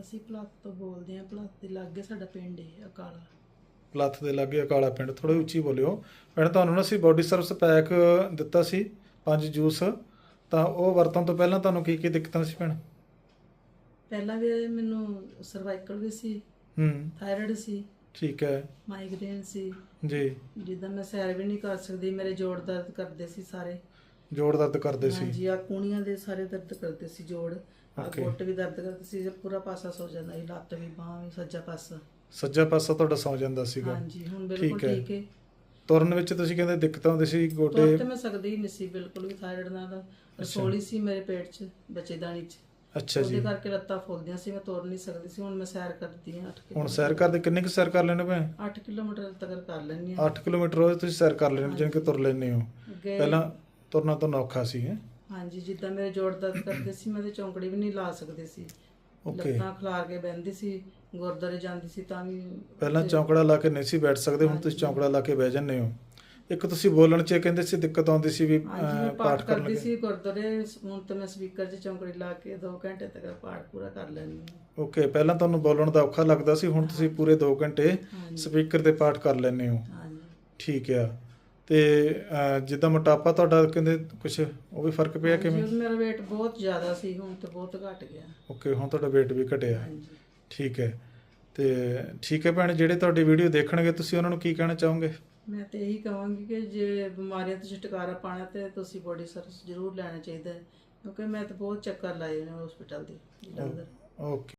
ਅਸੀਂ ਪਲਾਤ ਤੋਂ ਬੋਲਦੇ ਹਾਂ ਪਲਾਤ ਦੇ ਲਾਗੇ ਸਾਡਾ ਪਿੰਡ ਹੈ ਅਕਾਲਾ। ਲੱਥ ਦੇ ਲਾਗੇ ਅਕਾਲਾ ਪਿੰਡ ਥੋੜਾ ਉੱਚੀ ਬੋਲਿਓ। ਭੈਣ ਤੁਹਾਨੂੰ ਨਾ ਅਸੀਂ ਬੋਡੀ ਸਰਵਿਸ ਪੈਕ ਦਿੱਤਾ ਸੀ ਪੰਜ ਜੂਸ। ਤਾਂ ਉਹ ਵਰਤਣ ਤੋਂ ਪਹਿਲਾਂ ਤੁਹਾਨੂੰ ਕੀ ਕੀ ਦਿੱਕਤਾਂ ਸੀ ਭੈਣ? ਪਹਿਲਾਂ ਵੀ ਮੈਨੂੰ ਸਰਵਾਈਕਲ ਵੀ ਸੀ ਹੂੰ। ਥਾਇਰਾਇਡ ਸੀ ਠੀਕ ਹੈ। ਮਾਈਗ੍ਰੇਨ ਸੀ। ਜੀ। ਜਿੱਦਾਂ ਮੈਂ ਸੈਰ ਵੀ ਨਹੀਂ ਕਰ ਸਕਦੀ ਮੇਰੇ ਜੋੜ ਦਰਦ ਕਰਦੇ ਸੀ ਸਾਰੇ। ਜੋੜ ਦਰਦ ਕਰਦੇ ਸੀ। ਹਾਂਜੀ ਆ ਕੂਣੀਆਂ ਦੇ ਸਾਰੇ ਦਰਦ ਕਰਦੇ ਸੀ ਜੋੜ। ਆ Okay. ਗੁੱਟ ਵੀ ਦਰਦ ਕਰਦੇ ਸੀ ਜੇ ਪੂਰਾ ਪਾਸਾ ਸੋ ਜਾਂਦਾ ਸੀ ਲੱਤ ਵੀ ਬਾਹਾਂ ਵੀ ਸੱਜਾ ਪਾਸਾ। ਸੱਜਾ ਪਾਸਾ ਤੁਹਾਡਾ ਸੌ ਜਾਂਦਾ ਸੀਗਾ। ਹਾਂਜੀ ਹੁਣ ਬਿਲਕੁਲ ਠੀਕ ਹੈ। ਠੀਕ ਹੈ। ਤੁਰਨ ਵਿੱਚ ਤੁਸੀਂ ਕਹਿੰਦੇ ਦਿੱਕਤਾਂ ਹੁੰਦੀ ਸੀ ਤੁਰ ਗੋਡੇ ਤੇ ਮੈਂ ਸਕਦੀ ਹੀ ਨਹੀਂ ਸੀ ਬਿਲਕੁਲ ਵੀ ਥਾਇਰਾਇਡ ਨਾਲ। ਰਸੋਲੀ ਸੀ ਮੇਰੇ ਪੇਟ 'ਚ ਬੱਚੇਦਾਨੀ 'ਚ। ਅੱਛਾ ਉਹਦੇ ਜੀ ਕਰਕੇ ਲੱਤਾਂ ਫੁੱਲਦੀਆਂ ਸੀ ਮੈਂ ਤੁਰ ਨਹੀਂ ਸਕਦੀ ਸੀ ਹੁਣ ਮੈਂ ਸੈਰ ਕਰਦੀ ਹਾਂ 8 ਹੁਣ ਸੈਰ ਕਰਦੇ ਕਿੰਨੇ ਕੁ ਸੈਰ ਕਰ ਲੈਣੇ ਭੈਣ? 8 ਕਿਲੋਮੀਟਰ ਤੱਕ ਕਰ ਲੈਂਦੀ ਹਾਂ। 8 ਕਿਲੋਮੀਟਰ ਰੋਜ਼ ਤੁਸੀਂ ਸੈਰ ਕਰ ਲੈਣੇ ਜਿਵੇਂ ਕਿ ਤੁਰ ਲੈਂਦੇ ਹੋ। ਅੱਗੇ ਪਹਿਲਾਂ ਤੁਰਨਾ ਤਾਂ ਔਖਾ ਸੀ ਹੈ? ਹਾਂਜੀ ਜਿੱਦਾਂ ਮੇਰੇ ਜੋੜ ਦਰਦ ਕਰਦੇ ਸੀ ਮੈਂ ਤੇ ਚੌਂਕੜੀ ਵੀ ਨਹੀਂ ਲਾ ਸਕਦੀ ਸੀ। ਓਕੇ ਲੱਤਾਂ ਖਿਲਾਰ ਕੇ ਬਹਿੰਦੀ ਸੀ ਗੁਰਦੁਆਰੇ ਜਾਂਦੀ ਸੀ ਤਾਂ ਵੀ ਪਹਿਲਾਂ ਚੌਂਕੜਾ ਲਾ ਕੇ ਨਹੀਂ ਸੀ ਬੈਠ ਸਕਦੇ ਹੁਣ ਤੁਸੀਂ ਚੌਂਕੜਾ ਲਾ ਕੇ ਬਹਿ ਜਾਂਦੇ ਹੋ। ਇੱਕ ਤੁਸੀਂ ਬੋਲਣ 'ਚ ਕਹਿੰਦੇ ਸੀ ਦਿੱਕਤ ਆਉਂਦੀ ਸੀ ਵੀ ਹਾਂਜੀ ਅਹ, ਮੈਂ ਪਾਠ ਪਾਠ ਕਰਨ ਕਰਦੀ ਲੱਗੇ। ਸੀ ਗੁਰਦੁਆਰੇ ਹੁਣ ਤੇ ਮੈਂ ਸਪੀਕਰ 'ਚ ਚੌਂਕੜੀ ਲਾ ਕੇ 2 ਘੰਟੇ ਤੱਕ ਪਾਠ ਪੂਰਾ ਕਰ ਲੈਂਦੀ ਹਾਂ। ਓਕੇ ਪਹਿਲਾਂ ਤੁਹਾਨੂੰ ਬੋਲਣ ਦਾ ਔਖਾ ਲੱਗਦਾ ਸੀ ਹੁਣ ਤੁਸੀਂ ਪੂਰੇ 2 ਘੰਟੇ ਹਾਂਜੀ। ਸਪੀਕਰ ਤੇ ਪਾਠ ਕਰ ਲੈਂਦੇ ਹੋ। ਹਾਂਜੀ। ਠੀਕ ਆ। ਤੇ ਜਿੱਦਾਂ ਮੋਟਾਪਾ ਤੁਹਾਡਾ ਕਹਿੰਦੇ ਕੁਝ ਉਹ ਵੀ ਫ਼ਰਕ ਪਿਆ ਕਿਵੇਂ? ਹਾਂਜੀ, ਮੇਰਾ weight ਬਹੁਤ ਜ਼ਿਆਦਾ ਸੀ ਹੁਣ ਤੇ ਬਹੁਤ ਘਟ ਗਿਆ। ਓਕੇ ਹੁਣ ਤੁਹਾਡਾ weight ਵੀ ਘਟਿਆ। ਠੀਕ ਹੈ। ਤੇ ਠੀਕ ਹੈ ਭੈਣ ਜਿਹੜੇ ਤੁਹਾਡੀ ਵੀਡੀਓ ਦੇਖਣਗੇ ਤੁਸੀਂ ਉਹਨਾਂ ਨੂੰ ਕੀ ਕਹਿਣਾ ਚਾਹੋਗੇ? ਮੈਂ ਤੇ ਇਹੀ ਕਹਾਂਗੀ ਕਿ ਜੇ ਬਿਮਾਰੀਆਂ ਤੋਂ ਛੁਟਕਾਰਾ ਪਾਣਾ ਤੇ ਤੁਸੀਂ ਬੋਡੀ ਸਰਵਿਸ ਜ਼ਰੂਰ ਲੈਣਾ ਚਾਹੀਦਾ ਹੈ ਕਿਉਂਕਿ ਮੈਂ ਤਾਂ ਬਹੁਤ ਚੱਕਰ ਲਾਏ ਨੇ ਹਸਪੀਟਲ ਦੇ ਜਲੰਧਰ ਓਕੇ।